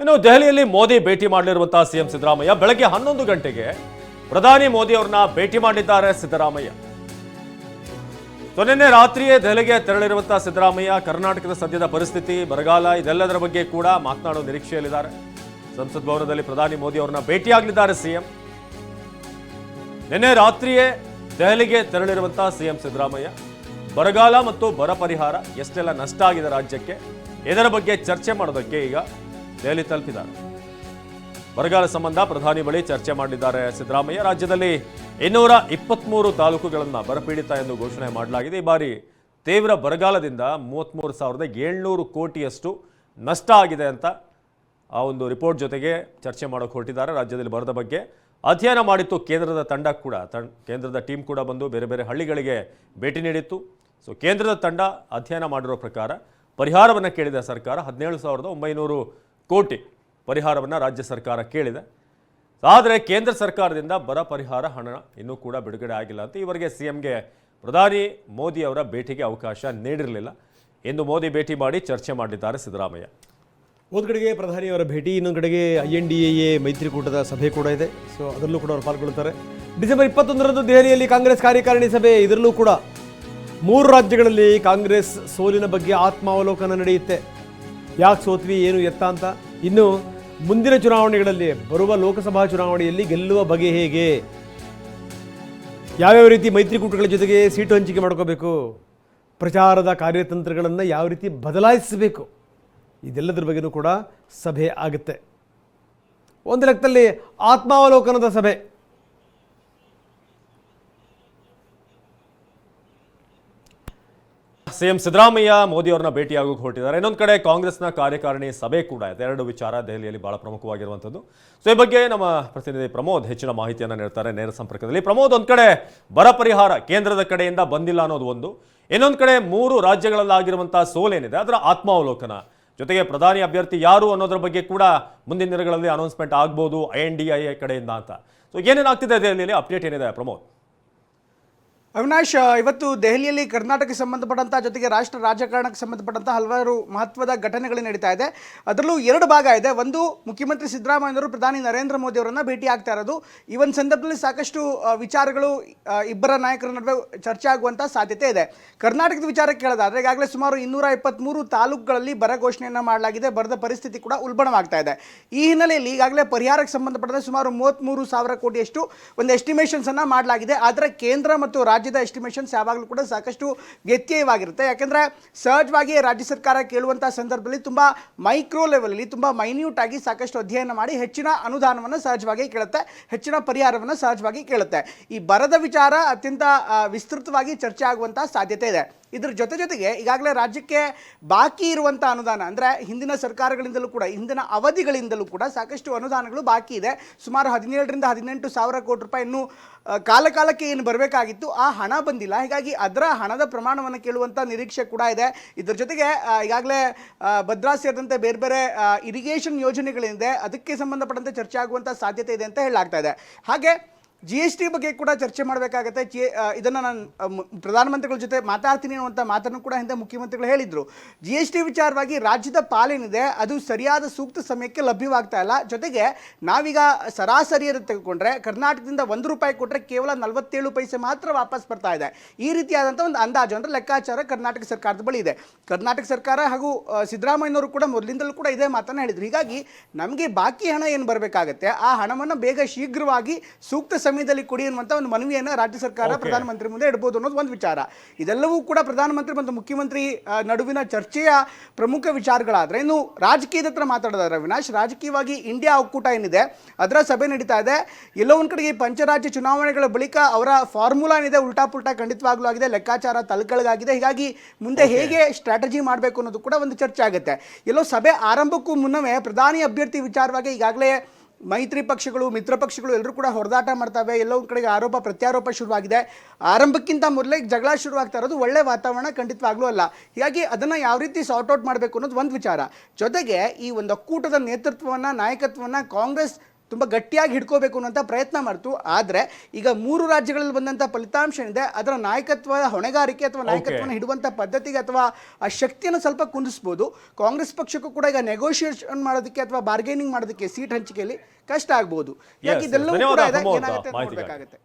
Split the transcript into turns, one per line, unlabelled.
ಇನ್ನು ದೆಹಲಿಯಲ್ಲಿ ಮೋದಿ ಭೇಟಿ ಮಾಡಲಿರುವಂತಹ ಸಿಎಂ ಸಿದ್ದರಾಮಯ್ಯ ಬೆಳಗ್ಗೆ ಹನ್ನೊಂದು ಗಂಟೆಗೆ ಪ್ರಧಾನಿ ಮೋದಿ ಅವರನ್ನ ಭೇಟಿ ಮಾಡಿದ್ದಾರೆ ಸಿದ್ದರಾಮಯ್ಯ. ನಿನ್ನೆ ರಾತ್ರಿಯೇ ದೆಹಲಿಗೆ ತೆರಳಿರುವಂತಹ ಸಿದ್ದರಾಮಯ್ಯ ಕರ್ನಾಟಕದ ಸದ್ಯದ ಪರಿಸ್ಥಿತಿ, ಬರಗಾಲ ಇದೆಲ್ಲದರ ಬಗ್ಗೆ ಕೂಡ ಮಾತನಾಡುವ ನಿರೀಕ್ಷೆಯಲ್ಲಿದ್ದಾರೆ. ಸಂಸತ್ ಭವನದಲ್ಲಿ ಪ್ರಧಾನಿ ಮೋದಿ ಅವರನ್ನ ಭೇಟಿಯಾಗಲಿದ್ದಾರೆ ಸಿಎಂ. ನಿನ್ನೆ ರಾತ್ರಿಯೇ ದೆಹಲಿಗೆ ತೆರಳಿರುವಂತಹ ಸಿಎಂ ಸಿದ್ದರಾಮಯ್ಯ. ಬರಗಾಲ ಮತ್ತು ಬರ ಪರಿಹಾರ ಎಷ್ಟೆಲ್ಲ ನಷ್ಟ ಆಗಿದೆ ರಾಜ್ಯಕ್ಕೆ, ಇದರ ಬಗ್ಗೆ ಚರ್ಚೆ ಮಾಡೋದಕ್ಕೆ ಈಗ ದೆಹಲಿ ತಲುಪಿದ್ದಾರೆ. ಬರಗಾಲ ಸಂಬಂಧ ಪ್ರಧಾನಿ ಬಳಿ ಚರ್ಚೆ ಮಾಡಿದ್ದಾರೆ. ಸಿದ್ದರಾಮಯ್ಯ, ರಾಜ್ಯದಲ್ಲಿ ಇನ್ನೂರ ಇಪ್ಪತ್ಮೂರು ತಾಲೂಕುಗಳನ್ನು ಬರಪೀಡಿತ ಎಂದು ಘೋಷಣೆ ಮಾಡಲಾಗಿದೆ. ಈ ಬಾರಿ ತೀವ್ರ ಬರಗಾಲದಿಂದ ಮೂವತ್ತ್ಮೂರು ಸಾವಿರದ ಏಳ್ನೂರು ಕೋಟಿಯಷ್ಟು ನಷ್ಟ ಆಗಿದೆ ಅಂತ ಆ ಒಂದು ರಿಪೋರ್ಟ್ ಜೊತೆಗೆ ಚರ್ಚೆ ಮಾಡೋಕೆ ಹೊರಟಿದ್ದಾರೆ ರಾಜ್ಯದಲ್ಲಿ ಬರದ ಬಗ್ಗೆ. ಅಧ್ಯಯನ ಮಾಡಿತ್ತು, ಕೇಂದ್ರದ ತಂಡ ಕೂಡ ಕೇಂದ್ರದ ಟೀಮ್ ಕೂಡ ಬಂದು ಬೇರೆ ಬೇರೆ ಹಳ್ಳಿಗಳಿಗೆ ಭೇಟಿ ನೀಡಿತ್ತು. ಸೊ, ಕೇಂದ್ರದ ತಂಡ ಅಧ್ಯಯನ ಮಾಡಿರೋ ಪ್ರಕಾರ ಪರಿಹಾರವನ್ನು ಕೇಳಿದ ಸರ್ಕಾರ ಹದಿನೇಳು ಸಾವಿರದ ಒಂಬೈನೂರು ಕೋಟಿ ಪರಿಹಾರವನ್ನು ರಾಜ್ಯ ಸರ್ಕಾರ ಕೇಳಿದೆ. ಆದರೆ ಕೇಂದ್ರ ಸರ್ಕಾರದಿಂದ ಬರ ಪರಿಹಾರ ಹಣ ಇನ್ನೂ ಕೂಡ ಬಿಡುಗಡೆ ಆಗಿಲ್ಲ ಅಂತ ಇವರಿಗೆ ಸಿ ಎಂಗೆ ಪ್ರಧಾನಿ ಮೋದಿ ಅವರ ಭೇಟಿಗೆ ಅವಕಾಶ ನೀಡಿರಲಿಲ್ಲ. ಎಂದು ಮೋದಿ ಭೇಟಿ ಮಾಡಿ ಚರ್ಚೆ ಮಾಡಿದ್ದಾರೆ ಸಿದ್ದರಾಮಯ್ಯ.
ಒಂದು ಕಡೆಗೆ ಪ್ರಧಾನಿಯವರ ಭೇಟಿ, ಇನ್ನೊಂದು ಕಡೆಗೆ ಐ ಎನ್ ಡಿ ಎ ಮೈತ್ರಿಕೂಟದ ಸಭೆ ಕೂಡ ಇದೆ. ಸೊ ಅದರಲ್ಲೂ ಕೂಡ ಅವರು ಪಾಲ್ಗೊಳ್ಳುತ್ತಾರೆ. ಡಿಸೆಂಬರ್ ಇಪ್ಪತ್ತೊಂದರಂದು ದೆಹಲಿಯಲ್ಲಿ ಕಾಂಗ್ರೆಸ್ ಕಾರ್ಯಕಾರಿಣಿ ಸಭೆ, ಇದರಲ್ಲೂ ಕೂಡ ಮೂರು ರಾಜ್ಯಗಳಲ್ಲಿ ಕಾಂಗ್ರೆಸ್ ಸೋಲಿನ ಬಗ್ಗೆ ಆತ್ಮಾವಲೋಕನ ನಡೆಯುತ್ತೆ. ಯಾಕೆ ಸೋತ್ವಿ, ಏನು ಎತ್ತ ಅಂತ? ಇನ್ನು ಮುಂದಿನ ಚುನಾವಣೆಗಳಲ್ಲಿ ಬರುವ ಲೋಕಸಭಾ ಚುನಾವಣೆಯಲ್ಲಿ ಗೆಲ್ಲುವ ಬಗೆ ಹೇಗೆ? ಯಾವ್ಯಾವ ರೀತಿ ಮೈತ್ರಿಕೂಟಗಳ ಜೊತೆಗೆ ಸೀಟು ಹಂಚಿಕೆ ಮಾಡ್ಕೋಬೇಕು? ಪ್ರಚಾರದ ಕಾರ್ಯತಂತ್ರಗಳನ್ನು ಯಾವ ರೀತಿ ಬದಲಾಯಿಸಬೇಕು? ಇದೆಲ್ಲದರ ಬಗ್ಗೆನೂ ಕೂಡ ಸಭೆ ಆಗುತ್ತೆ. ಒಂದು ಲೆಕ್ಕದಲ್ಲಿ ಆತ್ಮಾವಲೋಕನದ ಸಭೆ.
ಸಿಎಂ ಸಿದ್ದರಾಮಯ್ಯ ಮೋದಿ ಅವರನ್ನ ಭೇಟಿಯಾಗೋಕೆ ಹೊರಟಿದ್ದಾರೆ. ಇನ್ನೊಂದು ಕಡೆ ಕಾಂಗ್ರೆಸ್ನ ಕಾರ್ಯಕಾರಿಣಿ ಸಭೆ ಕೂಡ ಇದೆ. ಎರಡು ವಿಚಾರ ದೆಹಲಿಯಲ್ಲಿ ಬಹಳ ಪ್ರಮುಖವಾಗಿರುವಂಥದ್ದು. ಸೊ, ಈ ಬಗ್ಗೆ ನಮ್ಮ ಪ್ರತಿನಿಧಿ ಪ್ರಮೋದ್ ಹೆಚ್ಚಿನ ಮಾಹಿತಿಯನ್ನು ನೀಡ್ತಾರೆ ನೇರ ಸಂಪರ್ಕದಲ್ಲಿ. ಪ್ರಮೋದ್, ಒಂದು ಕಡೆ ಬರ ಪರಿಹಾರ ಕೇಂದ್ರದ ಕಡೆಯಿಂದ ಬಂದಿಲ್ಲ ಅನ್ನೋದು ಒಂದು. ಇನ್ನೊಂದು ಕಡೆ ಮೂರು ರಾಜ್ಯಗಳಲ್ಲಾಗಿರುವಂತಹ ಸೋಲೇನಿದೆ. ಅದರ ಆತ್ಮಾವಲೋಕನ. ಜೊತೆಗೆ ಪ್ರಧಾನಿ ಅಭ್ಯರ್ಥಿ ಯಾರು ಅನ್ನೋದ್ರ ಬಗ್ಗೆ ಕೂಡ ಮುಂದಿನ ದಿನಗಳಲ್ಲಿ ಅನೌನ್ಸ್ಮೆಂಟ್ ಆಗ್ಬೋದು, ಐ ಎನ್ ಡಿ ಐ ಕಡೆಯಿಂದ ಅಂತ. ಸೊ, ಏನೇನಾಗ್ತಿದೆ ದೆಹಲಿಯಲ್ಲಿ? ಅಪ್ಡೇಟ್ ಏನಿದೆ ಪ್ರಮೋದ್?
ಅವಿನಾಶ್ ಇವತ್ತು ದೆಹಲಿಯಲ್ಲಿ ಕರ್ನಾಟಕಕ್ಕೆ ಸಂಬಂಧಪಟ್ಟಂಥ ಜೊತೆಗೆ ರಾಷ್ಟ್ರ ರಾಜಕಾರಣಕ್ಕೆ ಸಂಬಂಧಪಟ್ಟಂತಹ ಹಲವಾರು ಮಹತ್ವದ ಘಟನೆಗಳು ನಡೀತಾ ಇದೆ. ಅದರಲ್ಲೂ ಎರಡು ಭಾಗ ಇದೆ. ಒಂದು, ಮುಖ್ಯಮಂತ್ರಿ ಸಿದ್ದರಾಮಯ್ಯನವರು ಪ್ರಧಾನಿ ನರೇಂದ್ರ ಮೋದಿ ಅವರನ್ನು ಭೇಟಿ ಆಗ್ತಾ ಇರೋದು. ಈ ಒಂದು ಸಂದರ್ಭದಲ್ಲಿ ಸಾಕಷ್ಟು ವಿಚಾರಗಳು ಇಬ್ಬರ ನಾಯಕರ ನಡುವೆ ಚರ್ಚೆ ಆಗುವಂಥ ಸಾಧ್ಯತೆ ಇದೆ. ಕರ್ನಾಟಕದ ವಿಚಾರಕ್ಕೆ ಕೇಳೋದಾದ್ರೆ, ಈಗಾಗಲೇ ಸುಮಾರು ಇನ್ನೂರ ಇಪ್ಪತ್ತ್ಮೂರು ತಾಲೂಕುಗಳಲ್ಲಿ ಬರ ಘೋಷಣೆಯನ್ನು ಮಾಡಲಾಗಿದೆ. ಬರದ ಪರಿಸ್ಥಿತಿ ಕೂಡ ಉಲ್ಬಣವಾಗ್ತಾ ಇದೆ. ಈ ಹಿನ್ನೆಲೆಯಲ್ಲಿ ಈಗಾಗಲೇ ಪರಿಹಾರಕ್ಕೆ ಸಂಬಂಧಪಟ್ಟಂತೆ ಸುಮಾರು ಮೂವತ್ತ್ಮೂರು ಸಾವಿರ ಕೋಟಿಯಷ್ಟು ಒಂದು ಎಸ್ಟಿಮೇಷನ್ಸ್ ಅನ್ನ ಮಾಡಲಾಗಿದೆ. ಆದರೆ ಕೇಂದ್ರ ಮತ್ತು ರಾಜ್ಯದ ಎಸ್ಟಿಮೇಷನ್ಸ್ ಯಾವಾಗಲೂ ಕೂಡ ಸಾಕಷ್ಟು ವ್ಯತ್ಯಯವಾಗಿರುತ್ತೆ. ಯಾಕೆಂದರೆ ಸಹಜವಾಗಿ ರಾಜ್ಯ ಸರ್ಕಾರ ಕೇಳುವಂಥ ಸಂದರ್ಭದಲ್ಲಿ ತುಂಬ ಮೈಕ್ರೋ ಲೆವೆಲಲ್ಲಿ ತುಂಬ ಮೈನ್ಯೂಟ್ ಆಗಿ ಸಾಕಷ್ಟು ಅಧ್ಯಯನ ಮಾಡಿ ಹೆಚ್ಚಿನ ಅನುದಾನವನ್ನು ಸಹಜವಾಗಿ ಕೇಳುತ್ತೆ, ಹೆಚ್ಚಿನ ಪರಿಹಾರವನ್ನು ಸಹಜವಾಗಿ ಕೇಳುತ್ತೆ. ಈ ಬರದ ವಿಚಾರ ಅತ್ಯಂತ ವಿಸ್ತೃತವಾಗಿ ಚರ್ಚೆ ಆಗುವಂಥ ಸಾಧ್ಯತೆ ಇದೆ. ಇದ್ರ ಜೊತೆ ಜೊತೆಗೆ ಈಗಾಗಲೇ ರಾಜ್ಯಕ್ಕೆ ಬಾಕಿ ಇರುವಂಥ ಅನುದಾನ, ಅಂದರೆ ಹಿಂದಿನ ಸರ್ಕಾರಗಳಿಂದಲೂ ಕೂಡ, ಹಿಂದಿನ ಅವಧಿಗಳಿಂದಲೂ ಕೂಡ ಸಾಕಷ್ಟು ಅನುದಾನಗಳು ಬಾಕಿ ಇದೆ. ಸುಮಾರು ಹದಿನೇಳರಿಂದ ಹದಿನೆಂಟು ಸಾವಿರ ಕೋಟಿ ರೂಪಾಯಿ ಇನ್ನೂ ಕಾಲಕಾಲಕ್ಕೆ ಕಾಲ ಕಾಲಕ್ಕೆ ಏನು ಬರಬೇಕಾಗಿತ್ತು, ಆ ಹಣ ಬಂದಿಲ್ಲ. ಹೀಗಾಗಿ ಅದರ ಹಣದ ಪ್ರಮಾಣವನ್ನು ಕೇಳುವಂಥ ನಿರೀಕ್ಷೆ ಕೂಡ ಇದೆ. ಇದರ ಜೊತೆಗೆ ಈಗಾಗಲೇ ಭದ್ರಾ ಸೇರಿದಂತೆ ಬೇರೆ ಬೇರೆ ಇರಿಗೇಷನ್ ಯೋಜನೆಗಳಿದೆ. ಅದಕ್ಕೆ ಸಂಬಂಧಪಟ್ಟಂತೆ ಚರ್ಚೆ ಆಗುವಂಥ ಸಾಧ್ಯತೆ ಇದೆ ಅಂತ ಹೇಳಲಾಗ್ತಾ ಇದೆ. ಹಾಗೆ ಜಿ ಎಸ್ ಟಿ ಬಗ್ಗೆ ಕೂಡ ಚರ್ಚೆ ಮಾಡಬೇಕಾಗತ್ತೆ. ಜಿ ಇದನ್ನು ನಾನು ಪ್ರಧಾನಮಂತ್ರಿಗಳ ಜೊತೆ ಮಾತಾಡ್ತೀನಿ ಅನ್ನುವಂಥ ಮಾತನ್ನು ಕೂಡ ಹಿಂದೆ ಮುಖ್ಯಮಂತ್ರಿಗಳು ಹೇಳಿದರು. ಜಿ ಎಸ್ ಟಿ ವಿಚಾರವಾಗಿ ರಾಜ್ಯದ ಪಾಲೇನಿದೆ, ಅದು ಸರಿಯಾದ ಸೂಕ್ತ ಸಮಯಕ್ಕೆ ಲಭ್ಯವಾಗ್ತಾ ಇಲ್ಲ. ಜೊತೆಗೆ ನಾವೀಗ ಸರಾಸರಿಯನ್ನು ತೆಗೆದುಕೊಂಡ್ರೆ ಕರ್ನಾಟಕದಿಂದ ಒಂದು ರೂಪಾಯಿ ಕೊಟ್ಟರೆ ಕೇವಲ ನಲವತ್ತೇಳು ಪೈಸೆ ಮಾತ್ರ ವಾಪಸ್ ಬರ್ತಾ ಇದೆ. ಈ ರೀತಿಯಾದಂಥ ಒಂದು ಅಂದಾಜು ಅಂದರೆ ಲೆಕ್ಕಾಚಾರ ಕರ್ನಾಟಕ ಸರ್ಕಾರದ ಬಳಿ ಇದೆ. ಕರ್ನಾಟಕ ಸರ್ಕಾರ ಹಾಗೂ ಸಿದ್ದರಾಮಯ್ಯನವರು ಕೂಡ ಮೊದಲಿಂದಲೂ ಕೂಡ ಇದೇ ಮಾತನ್ನು ಹೇಳಿದರು. ಹೀಗಾಗಿ ನಮಗೆ ಬಾಕಿ ಹಣ ಏನು ಬರಬೇಕಾಗತ್ತೆ? ಆ ಹಣವನ್ನು ಬೇಗ ಶೀಘ್ರವಾಗಿ ಸೂಕ್ತ ಸಮಯದಲ್ಲಿ ಕೊಡಿ ಅನ್ನುವಂಥ ಒಂದು ಮನವಿಯನ್ನು ರಾಜ್ಯ ಸರ್ಕಾರ ಪ್ರಧಾನಮಂತ್ರಿ ಮುಂದೆ ಇಡ್ಬೋದು ಅನ್ನೋದು ಒಂದು ವಿಚಾರ. ಇದೆಲ್ಲವೂ ಕೂಡ ಪ್ರಧಾನಮಂತ್ರಿ ಮತ್ತು ಮುಖ್ಯಮಂತ್ರಿ ನಡುವಿನ ಚರ್ಚೆಯ ಪ್ರಮುಖ ವಿಚಾರಗಳಾದರೆ ಇನ್ನು ರಾಜಕೀಯದ ಹತ್ರ ಮಾತಾಡೋದಾದ್ರೆ ಅವಿನಾಶ್ ರಾಜಕೀಯವಾಗಿ ಇಂಡಿಯಾ ಒಕ್ಕೂಟ ಏನಿದೆ ಅದರ ಸಭೆ ನಡೀತಾ ಇದೆ. ಎಲ್ಲೋ ಒಂದು ಕಡೆಗೆ ಈ ಪಂಚರಾಜ್ಯ ಚುನಾವಣೆಗಳ ಬಳಿಕ ಅವರ ಫಾರ್ಮುಲಾ ಏನಿದೆ ಉಲ್ಟಾ ಪುಲ್ಟಾ ಖಂಡಿತವಾಗ್ಲೂ ಆಗಿದೆ ಲೆಕ್ಕಾಚಾರ ತಲೆಕೆಳಗಾಗಿದೆ. ಹೀಗಾಗಿ ಮುಂದೆ ಹೇಗೆ ಸ್ಟ್ರಾಟಜಿ ಮಾಡಬೇಕು ಅನ್ನೋದು ಕೂಡ ಒಂದು ಚರ್ಚೆ ಆಗುತ್ತೆ. ಎಲ್ಲೋ ಸಭೆ ಆರಂಭಕ್ಕೂ ಮುನ್ನವೇ ಪ್ರಧಾನಿ ಅಭ್ಯರ್ಥಿ ವಿಚಾರವಾಗಿ ಈಗಾಗಲೇ ಮೈತ್ರಿ ಪಕ್ಷಗಳು, ಮಿತ್ರ ಪಕ್ಷಗಳು ಎಲ್ಲರೂ ಕೂಡ ಹೊಡೆದಾಟ ಮಾಡ್ತವೆ. ಎಲ್ಲೋ ಕಡೆಗೆ ಆರೋಪ, ಪ್ರತ್ಯಾರೋಪ ಶುರುವಾಗಿದೆ. ಆರಂಭಕ್ಕಿಂತ ಮೊದಲೇ ಜಗಳ ಶುರುವಾಗ್ತಾ ಇರೋದು ಒಳ್ಳೆ ವಾತಾವರಣ ಖಂಡಿತವಾಗ್ಲೂ ಅಲ್ಲ. ಹೀಗಾಗಿ ಅದನ್ನು ಯಾವ ರೀತಿ ಸಾರ್ಟ್ ಔಟ್ ಮಾಡಬೇಕು ಅನ್ನೋದು ಒಂದು ವಿಚಾರ. ಜೊತೆಗೆ ಈ ಒಂದು ಒಕ್ಕೂಟದ ನೇತೃತ್ವವನ್ನು, ನಾಯಕತ್ವವನ್ನು ಕಾಂಗ್ರೆಸ್ ತುಂಬ ಗಟ್ಟಿಯಾಗಿ ಹಿಡ್ಕೋಬೇಕು ಅನ್ನೋಂಥ ಪ್ರಯತ್ನ ಮಾಡ್ತು. ಆದರೆ ಈಗ ಮೂರು ರಾಜ್ಯಗಳಲ್ಲಿ ಬಂದಂಥ ಫಲಿತಾಂಶ ಏನಿದೆ ಅದರ ನಾಯಕತ್ವ ಹೊಣೆಗಾರಿಕೆ ಅಥವಾ ನಾಯಕತ್ವನ ಹಿಡುವಂಥ ಪದ್ಧತಿಗೆ ಅಥವಾ ಆ ಶಕ್ತಿಯನ್ನು ಸ್ವಲ್ಪ ಕುಂದಿಸ್ಬೋದು. ಕಾಂಗ್ರೆಸ್ ಪಕ್ಷಕ್ಕೂ ಕೂಡ ಈಗ ನೆಗೋಷಿಯೇಷನ್ ಮಾಡೋದಕ್ಕೆ ಅಥವಾ ಬಾರ್ಗೇನಿಂಗ್ ಮಾಡೋದಕ್ಕೆ ಸೀಟ್ ಹಂಚಿಕೆಯಲ್ಲಿ ಕಷ್ಟ ಆಗ್ಬೋದು. ಯಾಕೆ ಇದೆಲ್ಲವೂ ಕೂಡ ಏನಾಗುತ್ತೆ. ನೋಡ್ಬೇಕಾಗತ್ತೆ.